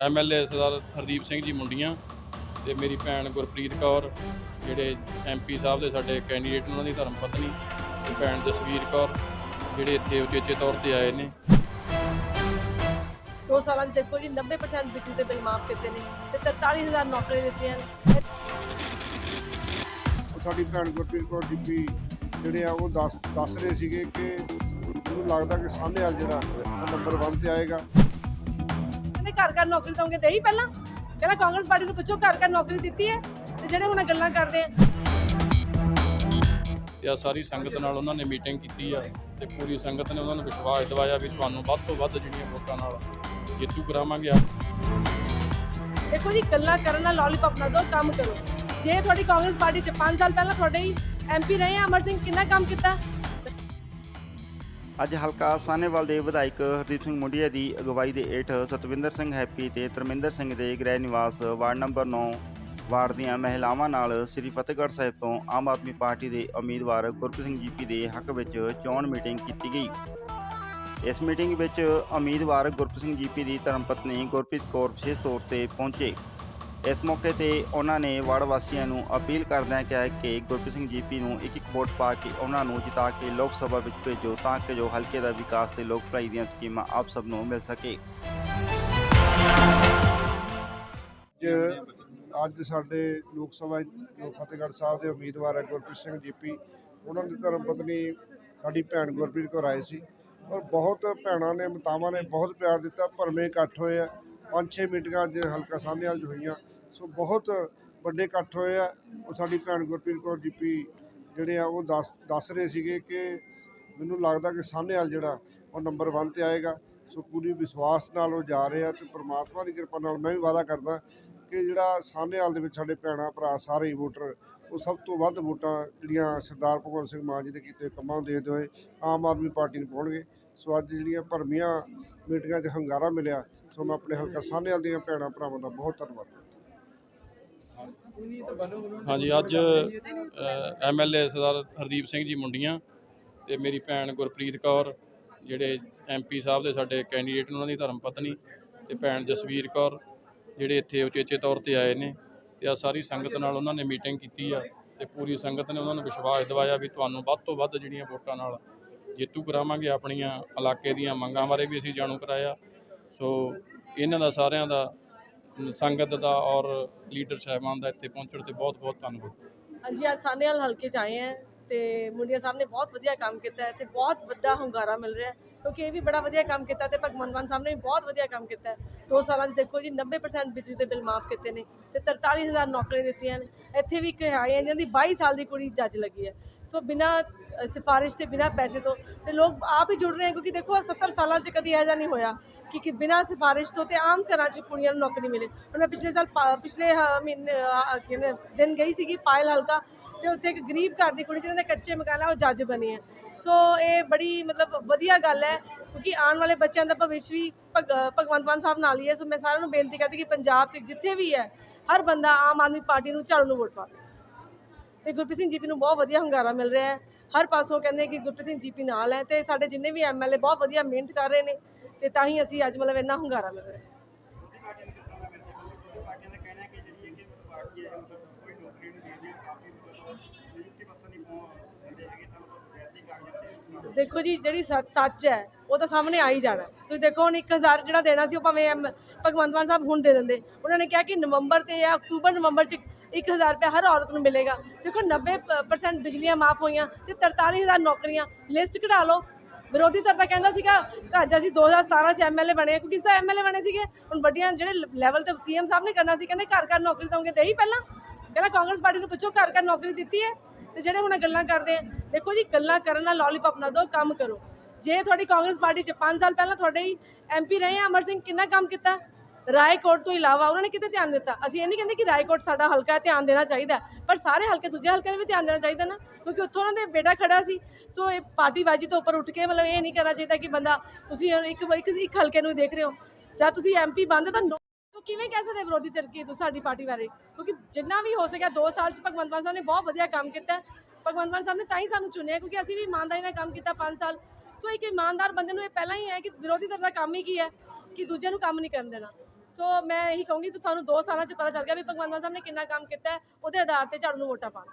MLA Sardar Hardeep Singh ji ਮੁੰਡੀਆਂ ਤੇ ਮੇਰੀ ਭੈਣ ਗੁਰਪ੍ਰੀਤ ਕੌਰ ਜਿਹੜੇ ਐਮਪੀ ਸਾਹਿਬ ਦੇ ਸਾਡੇ ਕੈਂਡੀਡੇਟ ਉਹਨਾਂ ਦੀ ਧਰਮ ਪਤਨੀ ਤੇ ਭੈਣ ਜਸਵੀਰ ਕੌਰ ਜਿਹੜੇ ਇੱਥੇ ਉਚੇਚੇ ਤੌਰ ਤੇ ਆਏ ਨੇ। ਦੋ ਸਾਲਾਂ 'ਚ ਦੇਖੋ ਜੀ 90% ਬਿਜਲੀ ਦੇ ਬਿੱਲ ਮਾਫ ਕੀਤੇ ਨੇ ਤੇ 43000 ਨੌਕਰੀਆਂ ਦਿੱਤੀਆਂ ਨੇ। ਉਹ ਸਾਡੀ ਭੈਣ ਗੁਰਪ੍ਰੀਤ ਕੌਰ ਡਿੱਪੀ ਜਿਹੜੇ ਆ ਉਹ ਦੱਸ ਦੱਸ ਰਹੇ ਸੀਗੇ ਕਿ ਮੈਨੂੰ ਲੱਗਦਾ ਕਿ ਸਾਹਮਣੇ ਵਾਲ ਜਿਹੜਾ ਨੰਬਰ 1 ਤੇ ਆਏਗਾ। ਘਰ ਘਰ ਨੌਕਰੀ ਦਵਾਂਗੇ ਦੇਈ ਪਹਿਲਾਂ? ਕਹਿੰਦਾ ਕਾਂਗਰਸ ਪਾਰਟੀ ਨੂੰ ਪੁੱਛੋ ਘਰ ਘਰ ਨੌਕਰੀ ਦਿੱਤੀ ਹੈ ਤੇ ਜਿਹੜੇ ਹੁਣ ਗੱਲਾਂ ਕਰਦੇ ਆ। ਤੇ ਆ ਸਾਰੀ ਸੰਗਤ ਨਾਲ ਉਹਨਾਂ ਨੇ ਮੀਟਿੰਗ ਕੀਤੀ ਆ ਤੇ ਪੂਰੀ ਸੰਗਤ ਨੇ ਉਹਨਾਂ ਨੂੰ ਵਿਸ਼ਵਾਸ ਦਿਵਾਇਆ ਵੀ ਤੁਹਾਨੂੰ ਵੱਧ ਤੋਂ ਵੱਧ ਜਿਹੜੀਆਂ ਵੋਟਾਂ ਨਾਲ ਜੇਤੂ ਕਰਾਵਾਂਗੇ ਦੇਖੋ ਜੀ ਗੱਲਾਂ ਕਰਨ ਨਾਲ ਲੋਲੀਪੌਪ ਨਾ ਦਿਓ ਕੰਮ ਕਰੋ। ਜੇ ਤੁਹਾਡੀ ਕਾਂਗਰਸ ਪਾਰਟੀ 'ਚ 5 ਸਾਲ ਪਹਿਲਾਂ ਤੁਹਾਡੇ ਹੀ ਐਮਪੀ ਰਹੇ ਆ ਅਮਰ ਸਿੰਘ ਕਿੰਨਾ ਕੰਮ ਕੀਤਾ? ਅੱਜ ਹਲਕਾ ਸਾਨੇਵਾਲ ਦੇ ਵਿਧਾਇਕ ਹਰਦੀਪ ਸਿੰਘ ਮੁੰਡੀਆ ਦੀ ਅਗਵਾਈ ਦੇ ਹੇਠ ਸਤਵਿੰਦਰ ਸਿੰਘ ਹੈਪੀ ਤੇ ਧਰਮਿੰਦਰ ਸਿੰਘ ਦੇ ਗ੍ਰਹਿ ਨਿਵਾਸ ਵਾਰਡ ਨੰਬਰ 9 ਵਾਰਡ ਦੀਆਂ ਮਹਿਲਾਵਾਂ ਨਾਲ ਸ੍ਰੀ ਫਤਿਹਗੜ੍ਹ ਸਾਹਿਬ ਤੋਂ ਆਮ ਆਦਮੀ ਪਾਰਟੀ ਦੇ ਉਮੀਦਵਾਰ ਗੁਰਪ੍ਰੀਤ ਸਿੰਘ ਜੀਪੀ ਦੇ ਹੱਕ ਵਿੱਚ ਚੋਣ ਮੀਟਿੰਗ ਕੀਤੀ ਗਈ। ਇਸ ਮੀਟਿੰਗ ਵਿੱਚ ਉਮੀਦਵਾਰ ਗੁਰਪ੍ਰੀਤ ਸਿੰਘ ਜੀਪੀ ਦੀ ਧਰਮਪਤਨੀ ਗੁਰਪ੍ਰੀਤ ਕੌਰ ਵਿਸ਼ੇਸ਼ ਤੌਰ ਤੇ ਪਹੁੰਚੇ। ਇਸ ਮੌਕੇ ਤੇ ਉਹਨਾਂ ਨੇ ਵਾਰਡ ਵਾਸੀਆਂ ਨੂੰ ਅਪੀਲ ਕਰਦਿਆਂ ਕਿਹਾ ਕਿ ਗੁਰਪ੍ਰੀਤ ਸਿੰਘ ਜੀਪੀ ਨੂੰ ਇੱਕ ਇੱਕ ਵੋਟ ਪਾ ਕੇ ਉਹਨਾਂ ਨੂੰ ਜਿਤਾ ਕੇ ਲੋਕ ਸਭਾ ਵਿੱਚ ਭੇਜੋ ਤਾਂ ਕਿ ਜੋ ਹਲਕੇ ਦਾ ਵਿਕਾਸ ਤੇ ਲੋਕ ਭਲਾਈ ਦੀਆਂ ਸਕੀਮਾਂ ਆਪ ਸਭ ਨੂੰ ਮਿਲ ਸਕੇ। ਅੱਜ ਅੱਜ ਸਾਡੇ ਲੋਕ ਸਭਾ ਲੋਕ ਫਤਿਹਗੜ੍ਹ ਸਾਹਿਬ ਦੇ ਉਮੀਦਵਾਰ ਹੈ ਗੁਰਪ੍ਰੀਤ ਸਿੰਘ ਜੀਪੀ ਉਹਨਾਂ ਦੀ ਧਰਮ ਪਤਨੀ ਸਾਡੀ ਭੈਣ ਗੁਰਪ੍ਰੀਤ ਕੌਰ ਆਏ ਸੀ ਔਰ ਬਹੁਤ ਭੈਣਾਂ ਨੇ, ਮਾਤਾਵਾਂ ਨੇ ਬਹੁਤ ਪਿਆਰ ਦਿੱਤਾ, ਭਰਵੇਂ ਇਕੱਠ ਹੋਏ ਆ। ਪੰਜ ਛੇ ਮੀਟਿੰਗਾਂ ਅੱਜ ਹਲਕਾ ਸਾਹਮਣੇ ਵਾਲ 'ਚ ਹੋਈਆਂ। ਸੋ ਬਹੁਤ ਵੱਡੇ ਇਕੱਠ ਹੋਏ ਆ। ਉਹ ਸਾਡੀ ਭੈਣ ਗੁਰਪ੍ਰੀਤ ਕੌਰ ਜੀਪੀ ਜਿਹੜੇ ਆ, ਉਹ ਦੱਸ ਦੱਸ ਰਹੇ ਸੀਗੇ ਕਿ ਮੈਨੂੰ ਲੱਗਦਾ ਕਿ ਸਾਹਮਣੇ ਜਿਹੜਾ, ਉਹ ਨੰਬਰ 1 ਤੇ ਆਏਗਾ। ਸੋ ਪੂਰੀ ਵਿਸ਼ਵਾਸ ਨਾਲ ਉਹ ਜਾ ਰਹੇ ਆ ਤੇ ਪ੍ਰਮਾਤਮਾ ਦੀ ਕਿਰਪਾ ਨਾਲ ਮੈਂ ਵੀ ਵਾਅਦਾ ਕਰਦਾ ਕਿ ਜਿਹੜਾ ਸਾਹਨੇਵਾਲ ਦੇ ਵਿੱਚ ਸਾਡੇ ਭੈਣਾਂ, ਭਰਾ ਸਾਰੇ ਹੀ ਵੋਟਰ, ਉਹ ਸਭ ਤੋਂ ਵੱਧ ਵੋਟਾਂ ਜਿਹੜੀਆਂ ਸਰਦਾਰ ਭਗਵੰਤ ਸਿੰਘ ਮਾਨ ਜੀ ਦੇ ਕੀਤੇ ਕੰਮਾਂ ਨੂੰ ਦੇਖਦੇ ਹੋਏ ਆਮ ਆਦਮੀ ਪਾਰਟੀ ਨੂੰ ਪਾਉਣਗੇ। ਸੋ ਅੱਜ ਜਿਹੜੀਆਂ ਭਰਮੀਆਂ ਮੀਟਿੰਗਾਂ 'ਚ ਹੰਗਾਰਾ ਮਿਲਿਆ, ਸੋ ਮੈਂ ਆਪਣੇ ਹਲਕਾ ਸਾਹਨੇਵਾਲ ਦੀਆਂ ਭੈਣਾਂ, ਭਰਾਵਾਂ ਦਾ ਬਹੁਤ ਧੰਨਵਾਦ। ਹਾਂਜੀ, ਅੱਜ ਐਮਐਲਏ ਸਰਦਾਰ ਹਰਦੀਪ ਸਿੰਘ ਜੀ ਮੁੰਡੀਆਂ ਤੇ ਮੇਰੀ ਭੈਣ ਗੁਰਪ੍ਰੀਤ ਕੌਰ, ਜਿਹੜੇ ਐਮਪੀ ਸਾਹਿਬ ਦੇ ਸਾਡੇ ਕੈਂਡੀਡੇਟ ਨੇ ਉਹਨਾਂ ਦੀ ਧਰਮ ਪਤਨੀ ਤੇ ਭੈਣ ਜਸਵੀਰ ਕੌਰ, ਜਿਹੜੇ ਇੱਥੇ ਉਚੇਚੇ ਤੌਰ ਤੇ ਆਏ ਨੇ ਤੇ ਆ ਸਾਰੀ ਸੰਗਤ ਨਾਲ ਉਹਨਾਂ ਨੇ ਮੀਟਿੰਗ ਕੀਤੀ ਆ ਤੇ ਪੂਰੀ ਸੰਗਤ ਨੇ ਉਹਨਾਂ ਨੂੰ ਵਿਸ਼ਵਾਸ ਦਿਵਾਇਆ ਵੀ ਤੁਹਾਨੂੰ ਵੱਧ ਤੋਂ ਵੱਧ ਜਿਹੜੀਆਂ ਵੋਟਾਂ ਨਾਲ ਜੇਤੂ ਕਰਾਵਾਂਗੇ ਆਪਣੀਆਂ ਇਲਾਕੇ ਦੀਆਂ ਮੰਗਾਂ ਬਾਰੇ ਵੀ ਅਸੀਂ ਜਾਣੂ ਕਰਾਇਆ। ਸੋ ਇਹਨਾਂ ਦਾ ਸਾਰਿਆਂ ਦਾ ਸੰਗਤ ਦਾ ਔਰ ਲੀਡਰ ਸਾਹਿਬਾਨ ਦਾ ਇੱਥੇ ਪਹੁੰਚਣ ਤੇ ਬਹੁਤ ਬਹੁਤ ਧੰਨਵਾਦ। ਹਾਂਜੀ ਅੱਜ ਸਾਨੇਵਾਲ ਹਲਕੇ 'ਚ ਆਏ ਆ ਤੇ ਮੁੰਡਿਆ ਸਾਹਿਬ ਨੇ ਬਹੁਤ ਵਧੀਆ ਕੰਮ ਕੀਤਾ ਹੈ। ਤੇ ਬਹੁਤ ਵੱਡਾ ਹੁੰਗਾਰਾ ਮਿਲ ਰਿਹਾ ਕਿਉਂਕਿ ਇਹ ਵੀ ਬੜਾ ਵਧੀਆ ਕੰਮ ਕੀਤਾ ਤੇ ਭਗਵੰਤ ਮਾਨ ਸਾਹਿਬ ਨੇ ਵੀ ਬਹੁਤ ਵਧੀਆ ਕੰਮ ਕੀਤਾ ਦੋ ਸਾਲਾਂ 'ਚ ਦੇਖੋ ਜੀ 90% ਬਿਜਲੀ ਦੇ ਬਿੱਲ ਮਾਫ ਕੀਤੇ ਨੇ ਤੇ 43000 ਨੌਕਰੀਆਂ ਦਿੱਤੀਆਂ ਨੇ। ਇੱਥੇ ਵੀ ਇੱਕ ਆਏ ਆ ਜਿਹਨਾਂ ਦੀ 22 ਸਾਲ ਦੀ ਕੁੜੀ ਜੱਜ ਲੱਗੀ ਹੈ। ਸੋ ਬਿਨਾ ਸਿਫਾਰਿਸ਼ ਤੇ ਬਿਨਾ ਪੈਸੇ ਤੋਂ ਤੇ ਲੋਕ ਆਪ ਹੀ ਜੁੜ ਰਹੇ ਹਨ ਕਿਉਂਕਿ ਦੇਖੋ 70 ਸਾਲਾਂ 'ਚ ਕਦੀ ਇਹੋ ਜਿਹਾ ਨਹੀਂ ਹੋਇਆ ਕਿ ਕਿ ਬਿਨਾ ਸਿਫਾਰਿਸ਼ ਤੋਂ ਤੇ ਆਮ ਘਰਾਂ 'ਚ ਕੁੜੀਆਂ ਨੂੰ ਨੌਕਰੀ ਮਿਲੇ। ਹੁਣ ਮੈਂ ਪਿਛਲੇ ਸਾਲ ਪਾ- ਪਿਛਲੇ ਮਹੀਨੇ ਕਹਿੰਦੇ, ਦਿਨ ਗਈ ਸੀਗੀ ਪਾਇਲ ਹਲਕਾ ਤੇ ਉੱਥੇ ਇੱਕ ਗਰੀਬ ਘਰ ਦੀ ਕੁੜੀ ਜਿਹਨਾਂ ਦੇ ਕੱਚੇ ਮਕਾਨ ਆ, ਉਹ ਜੱਜ ਬਣੀ ਹੈ। ਸੋ ਇਹ ਬੜੀ ਮਤਲਬ ਵਧੀਆ ਗੱਲ ਹੈ, ਕਿਉਂਕਿ ਆਉਣ ਵਾਲੇ ਬੱਚਿਆਂ ਦਾ ਭਵਿੱਖ ਵੀ ਭਗ- ਭਗਵੰਤ ਮਾਨ ਸਾਹਿਬ ਨਾਲ ਹੀ ਹੈ। ਸੋ ਮੈਂ ਸਾਰਿਆਂ ਨੂੰ ਬੇਨਤੀ ਕਰਦੀ ਕਿ ਪੰਜਾਬ 'ਚ ਜਿੱਥੇ ਵੀ ਹੈ, ਹਰ ਬੰਦਾ ਆਮ ਆਦਮੀ ਪਾਰਟੀ ਨੂੰ ਝਾੜੂ ਨੂੰ ਵੋਟ ਪਾਵੇ ਤੇ ਗੁਰਪ੍ਰੀਤ ਸਿੰਘ ਜੀਪੀ ਨੂੰ ਬਹੁਤ ਵਧੀਆ ਹੁੰਗਾਰਾ ਮਿਲ ਰਿਹਾ ਹੈ। ਹਰ ਪਾਸੋਂ ਕਹਿੰਦੇ ਕਿ ਗੁਰਪ੍ਰੀਤ ਸਿੰਘ ਜੀਪੀ ਨਾਲ ਹੈ ਤੇ ਸਾਡੇ ਜਿੰਨੇ ਵੀ ਐਮਐਲਏ ਬਹੁਤ ਵਧੀਆ ਮਿਹਨਤ ਕਰ ਰਹੇ ਨੇ, ਤੇ ਤਾਂ ਹੀ ਅਸੀਂ ਅੱਜ ਮਤਲਬ ਇੰਨਾ ਹੁੰਗਾਰਾ ਮਿਲ ਰਿਹਾ ਹੈ। ਦੇਖੋ ਜੀ ਜਿਹੜੀ ਸੱਚ ਸੱਚ ਹੈ ਉਹ ਤਾਂ ਸਾਹਮਣੇ ਆ ਹੀ ਜਾਣਾ ਤੁਸੀਂ ਦੇਖੋ ਹੁਣ 1000 ਜਿਹੜਾ ਦੇਣਾ ਸੀ ਉਹ ਭਾਵੇਂ ਐਮ- ਭਗਵੰਤ ਮਾਨ ਸਾਹਿਬ ਹੁਣ ਦੇ ਦਿੰਦੇ। ਉਹਨਾਂ ਨੇ ਕਿਹਾ ਕਿ ਨਵੰਬਰ ਤੇ ਜਾਂ ਅਕਤੂਬਰ ਨਵੰਬਰ ਚ 1000 ਰੁਪਏ ਹਰ ਔਰਤ ਨੂੰ ਮਿਲੇਗਾ। ਦੇਖੋ 90% ਬਿਜਲੀਆਂ ਮਾਫ ਹੋਈਆਂ ਤੇ 43000 ਨੌਕਰੀਆਂ। ਲਿਸਟ ਕਢਾ ਲਓ। ਵਿਰੋਧੀ ਧਿਰ ਤਾਂ ਕਹਿੰਦਾ ਸੀਗਾ ਅੱਜ ਅਸੀਂ 2017 ਚ ਐਮਐਲਏ ਬਣੇ ਹਾਂ, ਕਿਉਂਕਿ ਇਸ ਦਾ ਐਮਐਲਏ ਬਣੇ ਸੀਗੇ। ਹੁਣ ਵੱਡੀਆਂ ਜਿਹੜੇ ਲੈਵਲ ਤੇ ਸੀਐਮ ਸਾਹਿਬ ਨੇ ਕਰਨਾ ਸੀ ਕਹਿੰਦੇ ਘਰ ਘਰ ਨੌਕਰੀ ਦਵਾਂਗੇ ਦੇਈ ਪਹਿਲਾਂ। ਪਹਿਲਾਂ ਕਾਂਗਰਸ ਪਾਰਟੀ ਨੂੰ ਪੁੱਛੋ ਘਰ ਘਰ ਨੌਕਰੀ ਦਿੱਤੀ ਹੈ। ਤੇ ਜਿਹੜੇ ਹੁਣ ਗੱਲਾਂ ਕਰਦੇ ਆ, ਦੇਖੋ ਜੀ, ਗੱਲਾਂ ਕਰਨ ਨਾਲ ਲੋਲੀਪੌਪ ਨਾ ਦਿਓ ਕੰਮ ਕਰੋ। ਜੇ ਤੁਹਾਡੀ ਕਾਂਗਰਸ ਪਾਰਟੀ 'ਚ 5 ਸਾਲ ਪਹਿਲਾਂ ਤੁਹਾਡੇ ਹੀ ਐਮਪੀ ਰਹੇ ਆ, ਅਮਰ ਸਿੰਘ ਕਿੰਨਾ ਕੰਮ ਕੀਤਾ? ਰਾਏਕੋਟ ਤੋਂ ਇਲਾਵਾ ਉਹਨਾਂ ਨੇ ਕਿਤੇ ਧਿਆਨ ਦਿੱਤਾ? ਅਸੀਂ ਇਹ ਨਹੀਂ ਕਹਿੰਦੇ ਕਿ ਰਾਏਕੋਟ ਸਾਡਾ ਹਲਕਾ ਧਿਆਨ ਦੇਣਾ ਚਾਹੀਦਾ ਪਰ ਸਾਰੇ ਹਲਕੇ, ਦੂਜੇ ਹਲਕੇ ਨੂੰ ਵੀ ਧਿਆਨ ਦੇਣਾ ਚਾਹੀਦਾ ਨਾ, ਕਿਉਂਕਿ ਉੱਥੋਂ ਉਹਨਾਂ ਦੇ ਬੇਟਾ ਖੜਾ ਸੀ। ਸੋ ਇਹ ਪਾਰਟੀਬਾਜ਼ੀ ਤੋਂ ਉੱਪਰ ਉੱਠ ਕੇ ਮਤਲਬ ਇਹ ਨਹੀਂ ਕਰਨਾ ਚਾਹੀਦਾ ਕਿ ਬੰਦਾ, ਤੁਸੀਂ ਇੱਕ ਇੱਕ ਹਲਕੇ ਨੂੰ ਹੀ ਦੇਖ ਰਹੇ ਹੋ। ਜਾਂ ਤੁਸੀਂ ਐਮਪੀ ਬੰਦ ਤਾਂ ਨੋ- ਤਾਂ ਕਿਵੇਂ ਕਹਿ ਸਕਦੇ ਵਿਰੋਧੀ ਧਿਰ ਕੀ ਸਾਡੀ ਪਾਰਟੀ ਬਾਰੇ? ਕਿਉਂਕਿ ਜਿੰਨਾ ਵੀ ਹੋ ਸਕਿਆ 2 ਸਾਲ ਚ ਭਗਵੰਤ ਮਾਨ ਸਾਹਿਬ ਨੇ ਬਹੁਤ ਵਧੀਆ ਕੰਮ ਕੀਤਾ। ਭਗਵੰਤ ਮਾਨ ਸਾਹਿਬ ਨੇ ਤਾਂ ਹੀ ਸਾਨੂੰ ਚੁਣਿਆ, ਕਿਉਂਕਿ ਅਸੀਂ ਵੀ ਇਮਾਨਦਾਰੀ ਨਾਲ ਕੰਮ ਕੀਤਾ 5 ਸਾਲ। ਸੋ ਇੱਕ ਇਮਾਨਦਾਰ ਬੰਦੇ ਨੂੰ ਇਹ ਪਹਿਲਾਂ ਹੀ ਹੈ ਕਿ ਵਿਰੋਧੀ ਧਿਰ ਦਾ ਕੰਮ ਹੀ ਕੀ ਹੈ, ਕਿ ਦੂਜਿਆਂ ਨੂੰ ਕੰਮ ਨਹੀਂ ਕਰਨ ਦੇਣਾ। ਸੋ ਮੈਂ ਇਹੀ ਕਹੂੰਗੀ ਤੁਹਾਨੂੰ 2 ਸਾਲਾਂ 'ਚ ਪਤਾ ਚੱਲ ਗਿਆ ਵੀ ਭਗਵੰਤ ਮਾਨ ਸਾਹਿਬ ਨੇ ਕਿੰਨਾ ਕੰਮ ਕੀਤਾ ਉਹਦੇ ਆਧਾਰ ਤੇ ਝਾੜੂ ਨੂੰ ਵੋਟਾਂ ਪਾਉਣ।